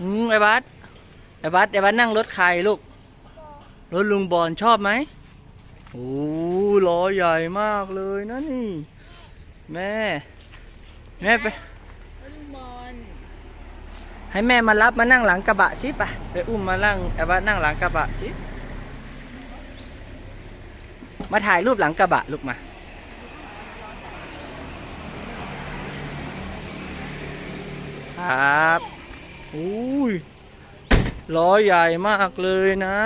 อืมไอ้บัสไอ้บัสไอ้บัสนั่งรถใครลูก รถลุงบอลชอบไหมโอ้ล้อใหญ่มากเลยนะนี่ แม่ แม่ไปแล้วลุงบอลให้แม่มารับมานั่งหลังกระบะสิไปะไปอุ้มมานั่งไอ้บัสนั่งหลังกระบะสิ มาถ่ายรูปหลังกระบะลูกมา ครับ อุ้ยล้อใหญ่มากเลยนะ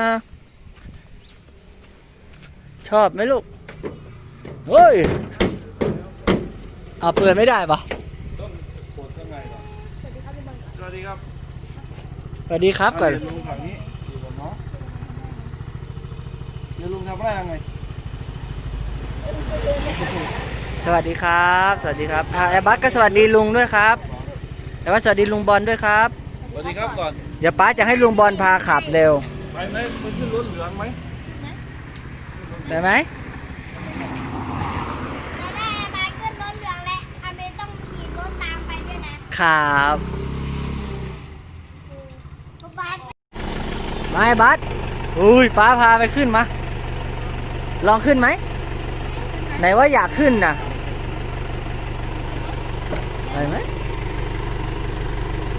ชอบไหมลูก เฮ้ยเอาเปิดไม่ได้ปะปวดข้างในก่อนสวัสดีครับสวัสดีครับก่อนเดี๋ยวลุงฝั่งนี้อยู่กับน้องเดี๋ยวลุงทำอะไรยังไงสวัสดีครับ สวัสดีครับอ่าแอร์บัสก็สวัสดีลุงด้วยครับแอร์บัสสวัสดีลุงบอลด้วยครับ สวัสดีครับก่อนเดี๋ยวป้าจะให้ลุงบอลพาขับเร็ว ไปไหมไปขึ้นรถเหลืองไหมได้ไหมจะได้มาขึ้นรถเหลืองและอเมต้องขี่รถตามไปด้วยนะครับป๊าป๊ามาไอ้บัสอุ้ยป้าพาไปขึ้นมา ลองขึ้นไหม ไหนว่าอยากขึ้นนะไปไหม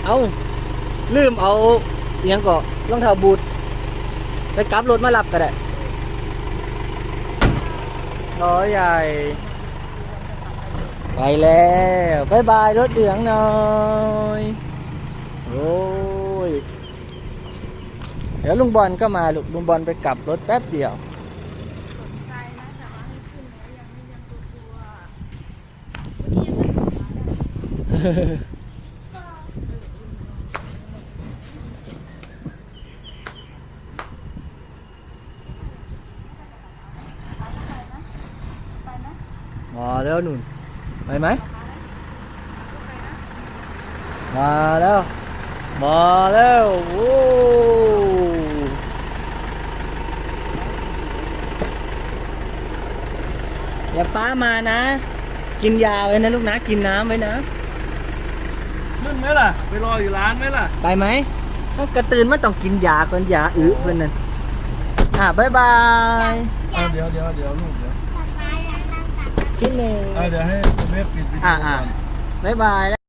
เอา ลืมเอาเอิหยังก็รองเท้าบูทไปกลับรถมารับก็ได้ล้อใหญ่ ไปแล้วบายบายรถเหลืองหน่อย โอ้ย เดี๋ยวลุงบอลก็มาลูกลุงบอลไปกลับรถแป๊บเดียวสนใจนะแต่ว่าให้ขึ้นแล้วยังยังกลัวๆวันนี้ยังไม่ถึงร้านเลยมาแล้วหนุนไปไหม มาแล้ว มาแล้วโอ้อย่าป้ามานะ กินยาไว้นะลูกนะ กินน้ำไว้นะ ขึ้นไหมล่ะ ไปรออยู่ร้านไหมล่ะ ไปไหมถ้ากระตือนมันต้องกินยาก่อนยาอื้อเพื่อนนั่นอะบายบาย เอาเดี๋ยวเดี๋ยวเดี๋ยวลูกเดี๋ยวป๊าป๊าอยาก นั่งตักกินหนึ่งเอาเดี๋ยวให้คุณแม่ปิดวิดีอ่าโออ่าก่อนบายบาย